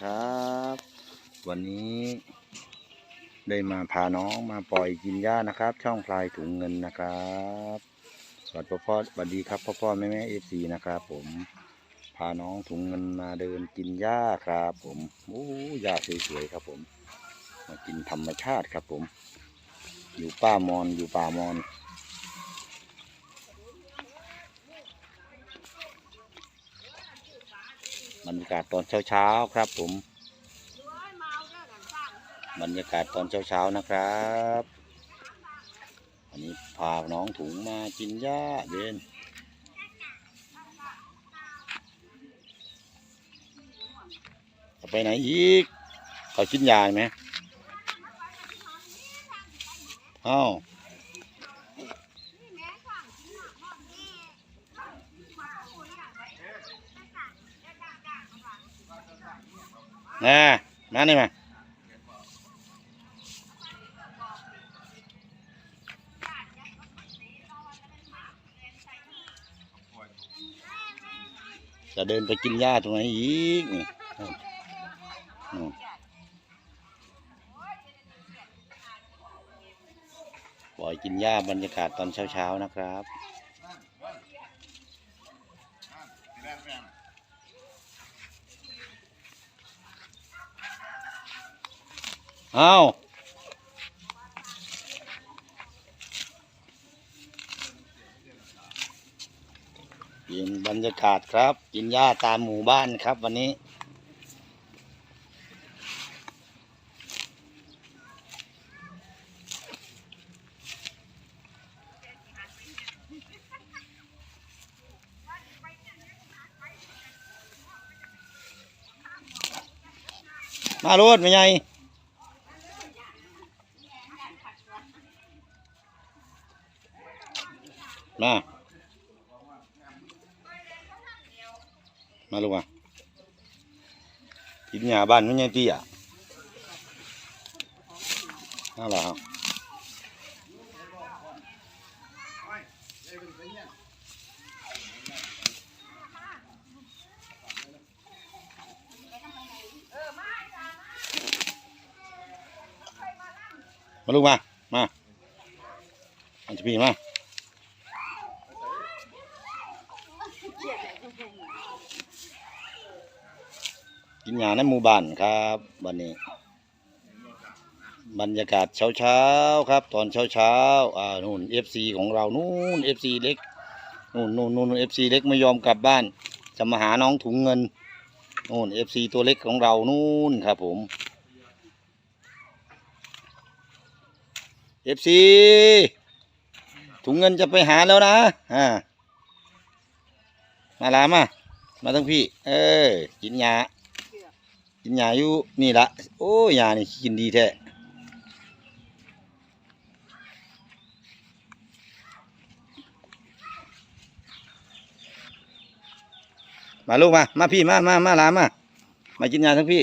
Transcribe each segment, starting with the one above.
ครับ วันนี้ได้มาพาน้องมาปล่อยกินหญ้านะครับ ช่องพลายถุงเงินนะครับ สวัสดีพ่อพ่อสวัสดีครับพ่อพ่อแม่แม่เอฟซีนะครับ ผมพาน้องถุงเงินมาเดินกินหญ้าครับ ผมโอ้หญ้าสวยๆครับ ผม มากินธรรมชาติครับ ผม อยู่ป้ามอนอยู่ป่ามอน บรรยากาศตอนเช้าๆครับผม บรรยากาศตอนเช้าๆนะครับวันนี้พาน้องถุงมากินหญ้าเย็นไปไหนอีกเขากินยาไหมอ้าว น่มานี่มาจะเดินไปกินหญ้าตรงไหนอีกนี่ปล่อยกินหญ้าบรรยากาศตอนเช้าๆนะครับ อากินบรรยากาศครับ กินหญ้าตามหมู่บ้านครับวันนี้ มาโรดไม่ไง มา มาลูกมากินหญ้าบ้านไม่ไงตีอะน่ารักครับมาลูกมา มาอันจะพี่มา กินหญ้าในหมู่บ้านครับวันนี้ บรรยากาศเช้าเช้าๆครับ ตอนเช้าเช้าๆอ่านู่นเอฟซีของเรานู่นเอฟซีเล็กนู่นนู่นนู่นเอฟซีเล็กไม่ยอมกลับบ้าน จะมาหาน้องถุงเงินนู่นเอฟซีตัวเล็กของเรานู่นครับผมเอฟซีถุงเงินจะไปหาแล้วนะอ่ามาลามา มาทั้งพี่ เออกินหญ้า กินหญ้าอยู่นี่ละโอ้ยหญ้านี่กินดีแท้มาลูกมา มาพี่มามามาลามา มากินยาทั้งพี่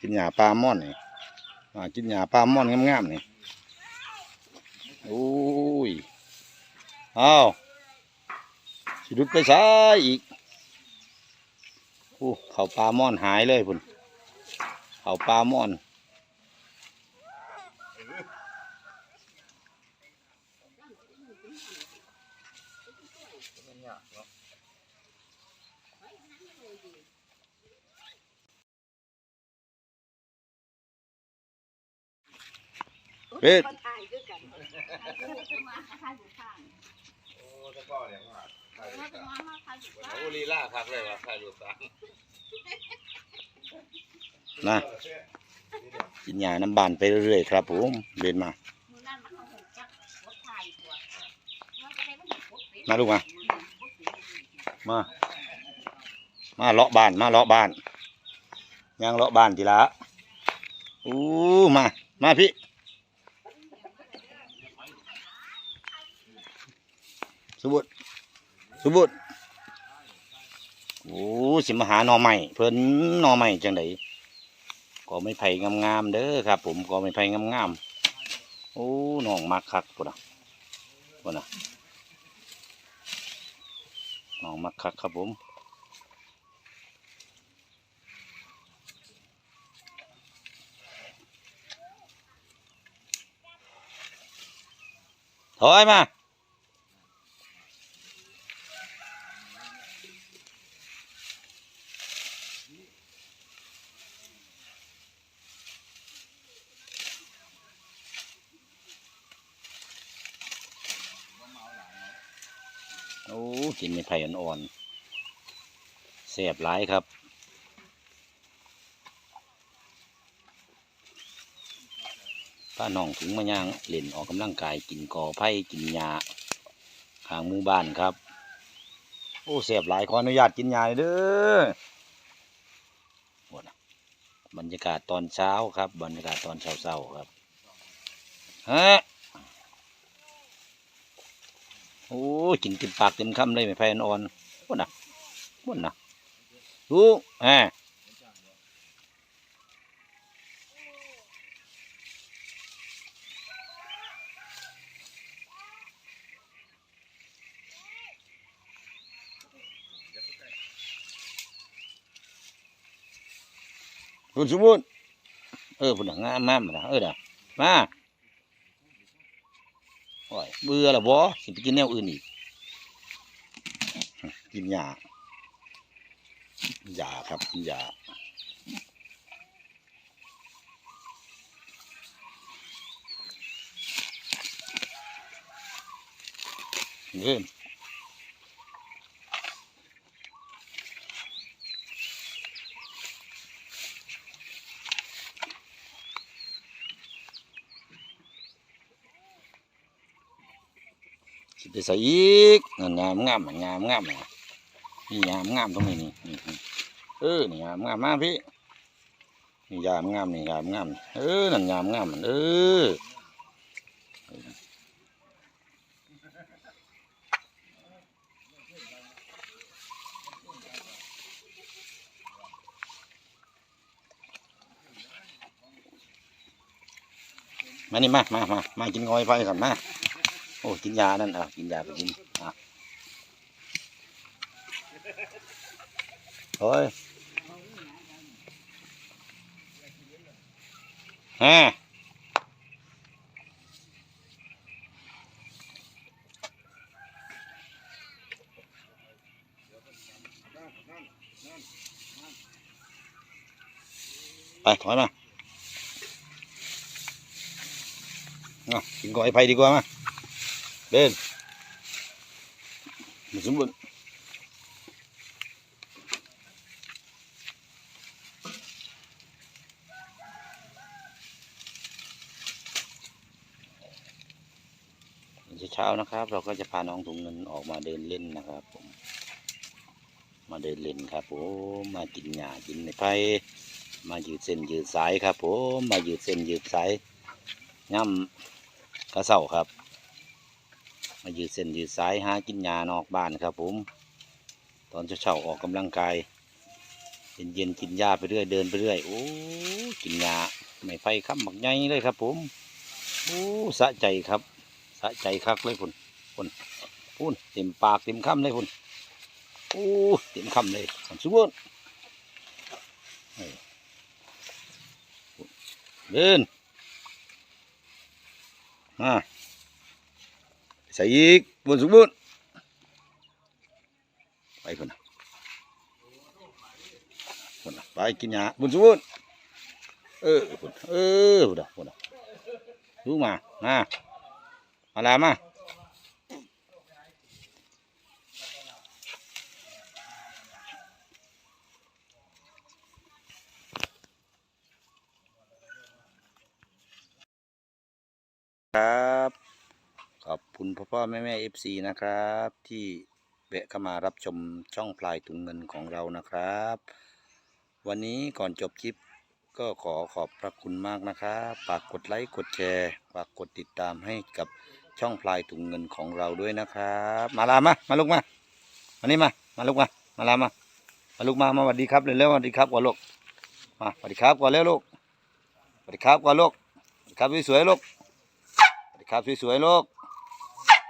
กินหญ้าปลาม่อนนี่มากินหญ้าปลาม่อนงามๆนี่โอ้ยเอาสิดุดไปซ้ายอีกโอ้เขาปลาม่อนหายเลยพุ่นเขาปลาม่อน เฮ็ดโอ้ลีลาคักเลยว่ะใครอยู่สามนะกินหญ้าน้ำบานไปเรื่อยๆครับผมเดินมามาลูกมา มา มาเลาะบ้าน มาเลาะบ้านย่างเลาะบ้านทีละอู้มา มาพี่ สุบุตรสุบุตรโอ้สิมาหาหน่อใหม่เพิ่นหน่อใหม่จังไดก็ไม่ไผ่งามๆเด้อครับ ผมก็ไม่ไผ่งามๆโอ้น้องมักคักพุ่นน่ะพุ่นน่ะน้องมักคักครับผมถอยมา โอ้ กินในไผ่อ่อนๆแซ่บหลายครับป้าน้องถึงมาย่างเล่นออกกำลังกายกินกอไผ่กินหญ้าข้างหมู่บ้านครับ โอ้แซ่บหลายขออนุญาตกินหญ้าเลยเด้อหมดบรรยากาศตอนเช้าครับ บรรยากาศตอนเช้าๆครับฮะโอ้ กินเต็มปากเต็มคำเลยไม่ไผ่อ่อนๆหมดนะหมดนะดูแหมคุณสมบูรณ์เออพุ่นน่ะงามมากนะเออเด้อมาโอ้ยเบื่อละบ่สิไปกินแนวอื่นอีก กินยาหยาครับกินยาเริ่มสิไปใส่อีกงามงามงามงาม นี่งามงามตรงนี้นี่นี่เออนี่งามงามมากพี่นี่ยามงามนี่ยามงามเออนั่นงามงามเออมานี่มามามามากินงอยไฟก่อนมาโอ้กินยานั่นอะกินยาไปกินอะ โอ้ยฮะไปถอยมาเอากินก่อยไผ่ดีกว่ามา เช้าๆนะครับ เราก็จะพาน้องถุงเงินออกมาเดินเล่นนะครับผม มาเดินเล่นครับผมมากินหญ้ากินในไผ่มายืดเส้นยืดสายครับผมมายืดเส้นยืดสายย่ำกระเสาครับ มายืดเส้นยืดสายหากินหญ้านอกบ้านครับผม ตอนเช้าๆออกกำลังกายเย็นๆกินหญ้าไปเรื่อยเดินไปเรื่อยโอ้กินหญ้าไม่ไฟค้ำหมักใหญ่เลยครับผมโอ้สะใจครับ สะใจคักเลยพุ่นพุ่นพุ่นเต็มปากเต็มคำเลยพุ่นโอ้เต็มคำเลยสันสุบนเดินมาใส่อีกบนสมบูรณ์ไปคนน่ะคนน่ะไปกินหญ้าบนสมบูรณ์เออคนเออคนน่ะคนน่ะดูมามา มาลามาครับขอบคุณพ่อพ่อแม่แม่เอฟซีนะครับ ที่แวะเข้ามารับชมช่องพลายถุงเงินของเรานะครับ วันนี้ก่อนจบคลิป ก็ขอขอบพระคุณมากนะครับฝากกดไลค์กดแชร์ฝากกดติดตามให้กับช่องพลายถุงเงินของเราด้วยนะครับ มาลามามาลูกมามานี่มา มาลูกมา มาลามามาลูกมามาสวัสดีครับเร็วๆสวัสดีครับก่อนลูกมาสวัสดีครับก่อนเร็วลูกสวัสดีครับก่อนลูกสวัสดีครับสวยๆลูกสวัสดีครับสวยๆลูก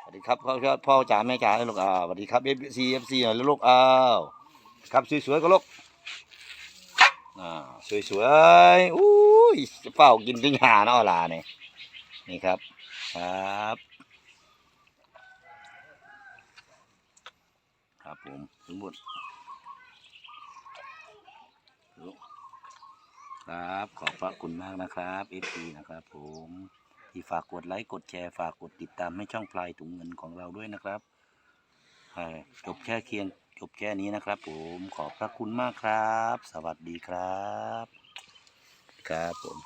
สวัสดีครับพ่อพ่อจ๋าแม่จ๋าลูกอ่าสวัสดีครับเอฟซีเอฟซีหน่อยลูกอ้าวครับสวยๆก็ลูก อ่าสวยๆอุ้ยเฝ้ากินปิ้งห่าเนาะอาล่ะนี่ยนี่ครับ ครับ ครับผมทั้งหมดครับ ขอบพระคุณมากนะครับเอฟซีนะครับผมที่ฝากกดไลค์กดแชร์ฝากกดติดตามให้ช่องพลายถุงเงินของเราด้วยนะครับจบแค่เคียง จบแค่นี้นะครับผมขอบพระคุณมากครับ สวัสดีครับ ครับผม